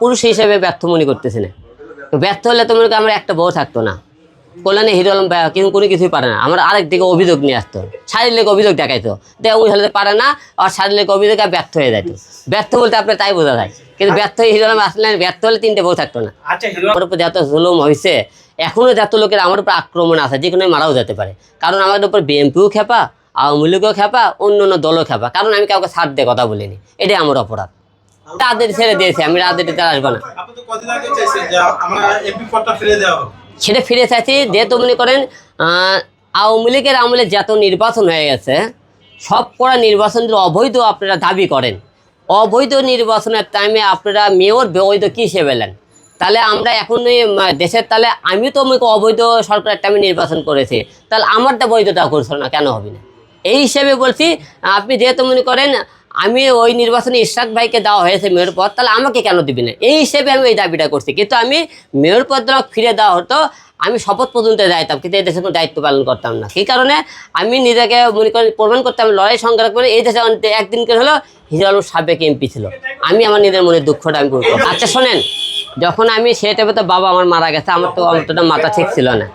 পুরুষ হিসেবে ব্যর্থ মনে করতেছি না। ব্যর্থ হলে তো মনে করি আমার একটা বউ থাকতো না। কল্যাণে হিরো আলম কিন্তু কোনো কিছুই পারে না। আমার আরেক দিকে অভিযোগ নিয়ে আসতো। শারীরিক অভিযোগ দেখাইতো। দেখ ওই হলে পারে না আর শারীরিক অভিযোগে ব্যর্থ হয়ে যেত ব্যর্থ বলতে আপনার তাই বোঝা যায়। কিন্তু ব্যর্থ হয়ে হিরো আলম আসলে ব্যর্থ হলে তিনটে বউ থাকতো না। আচ্ছা আমার উপর যত জুলুম হয়েছে এখনও যত লোকের আমার উপর আক্রমণ আছে যে কোনো মারাও যেতে পারে। কারণ আমাদের উপর বিএনপিও খেপা আওয়ামী লীগও খেপা অন্য অন্য দলও খেপা। কারণ আমি কাউকে ছাড় দিয়ে কথা বলিনি। এটাই আমার অপরাধ। তাদের ছেড়ে দিয়েছি আমি রাজনীতিতে আসব না। সেটা ফিরে চাইছি যেহেতু মনে করেন আওয়ামী লীগের আমলে যত নির্বাচন হয়ে গেছে সব করা নির্বাচন অবৈধ আপনারা দাবি করেন। অবৈধ নির্বাচনের টাইমে আপনারা মেয়র বৈধ কী হিসেবে এলেন তাহলে আমরা এখন এই, উম, দেশের তাহলে আমি তো মনে অবৈধ সরকারের টাইমে নির্বাচন করেছি। তাহলে আমারটা বৈধতা করছিল না কেন হবে না? এই হিসেবে বলছি আপনি যেহেতু মনে করেন আমি ওই নির্বাচনে ইশরাক ভাইকে দেওয়া হয়েছে মেয়র পদ, তাহলে আমাকে কেন দিবি না? এই হিসেবে আমি এই দাবিটা করছি। কিন্তু আমি মেয়র পদটা ফিরে দেওয়া হতো, আমি শপথ পর্যন্ত যাইতাম, কিন্তু এই দেশে কোনো দায়িত্ব পালন করতাম না। কী কারণে আমি নিজেকে মনে করি প্রমাণ করতাম, লড়াই সংগ্রাম করে এই দেশে একদিন করে হলো হিরো আলম সাবেক এমপি ছিল। আমি আমার নিজের মনের দুঃখটা আমি করতাম আচ্ছা শোনেন, যখন আমি সেই টাইমে তো বাবা আমার মারা গেছে, আমার তো অন্তত মাথা ঠিক ছিল না।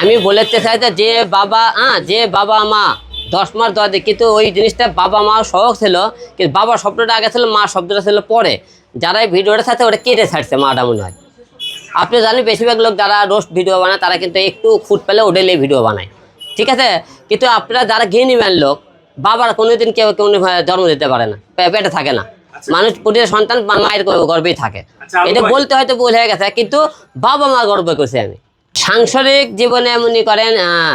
আমি বলতে চাইতে যে বাবা হ্যাঁ যে বাবা মা দশ মাস দশ দিন কিন্তু ওই জিনিসটা বাবা মা সহজ ছিল কিন্তু বাবা শব্দটা আগে ছিল মা শব্দটা ছিল পরে। যারা এই ভিডিওটা সাথে ওটা কেটে ছাড়ছে মাটা মনে হয়। আপনি জানেন বেশিরভাগ লোক যারা রোস্ট ভিডিও বানায় তারা কিন্তু একটু ফুট পেলে ওডেলে ভিডিও বানায়। ঠিক আছে? কিন্তু আপনারা যারা ঘেনি ম্যান লোক বাবার কোনোদিন কেউ কেউ জন্ম দিতে পারে না পেটে থাকে না। মানুষ প্রতিটা সন্তান মায়ের গর্বেই থাকে। আচ্ছা, এটা বলতে হয়তো ভুল হয়ে গেছে কিন্তু বাবা মা গর্ব করছি আমি। সাংসারিক জীবনে মনে করেন আহ,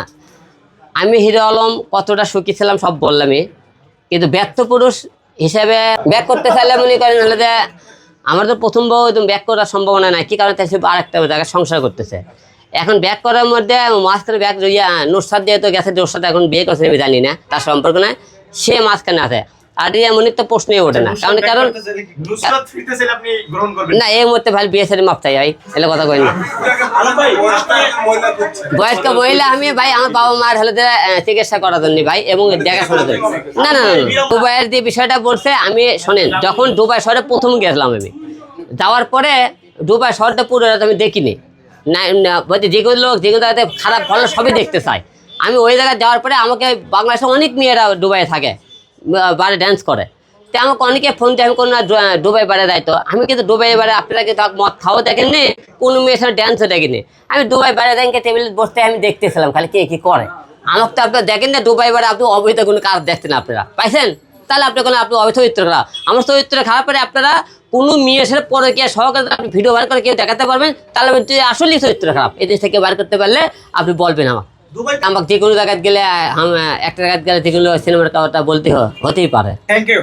আমি হিরো আলম কতটা সুখী ছিলাম সব বললামই। কিন্তু ব্যর্থ পুরুষ হিসেবে ব্যাক করতে চাইলে মনে করেন হলে যে আমার তো প্রথম বউ একদম ব্যাক করার সম্ভাবনা নাই কি কারণে তাই সে আরেকটা জায়গায় সংসার করতেছে। এখন ব্যাক করার মধ্যে মাঝখানে ব্যাক ইয়া নুসরাত দিয়ে তো গেছে নুসরাত এখন বিয়ে করছে আমি জানি না তার সম্পর্ক নাই সে মাঝখানে আছে। আর ইয়া মনির তো প্রশ্নই ওঠে না কারণ কারণ না এই মুহূর্তে ভাই বিয়ে ছেড়ে মাপ চাই ভাই এলে কথা কই না বয়স্ক মহিলা আমি ভাই আমার বাবা মার হলে যে, চিকিৎসা করার জন্য ভাই এবং দেখাশোনার জন্য না না না। দুবাইয়ের যে বিষয়টা বলছে আমি শোনেন যখন দুবাই শহরে প্রথম গেছিলাম আমি যাওয়ার পরে দুবাই শহরটা পুরো আমি দেখিনি। না না, বলছে যেগুলো লোক যেগুলো জায়গাতে খারাপ ভালো সবই দেখতে চাই আমি ওই জায়গায় যাওয়ার পরে আমাকে বাংলাদেশে অনেক মেয়েরা দুবাইয়ে থাকে বারে ড্যান্স করে। তো আমাকে অনেকে ফোন দিয়ে আমি কোনো না দু- দুবাই বারে যাইতো আমি কিন্তু দুবাই বারে আপনারা কিন্তু মদ খাওয়া দেখেননি কোনো মেয়ের সাথে ড্যান্সও দেখিনি। আমি দুবাই বারে দেখে টেবিলে বসতে আমি দেখতেছিলাম খালি কে কী করে। আমাকে তো আপনারা দেখেন না দুবাই বারে আপনি অবৈধ কোনো কাজ দেখছেন আপনারা। পাইছেন? তাহলে আপনি কোনো আপনি অবৈধ চরিত্র খারাপ। আমার চরিত্র খারাপ করে আপনারা কোনো মেয়ের সাথে পরে কে সহকারে আপনি ভিডিও বার করে কেউ দেখাতে পারবেন তাহলে আপনি আসলেই চরিত্র খারাপ। এই দেশ থেকে বার করতে পারলে আপনি বলবেন আমার আমাকে যে কোনো জায়গায় গেলে একটা জায়গায় গেলে যে কোনো সিনেমার কথা বলতে হতেই পারে। Thank you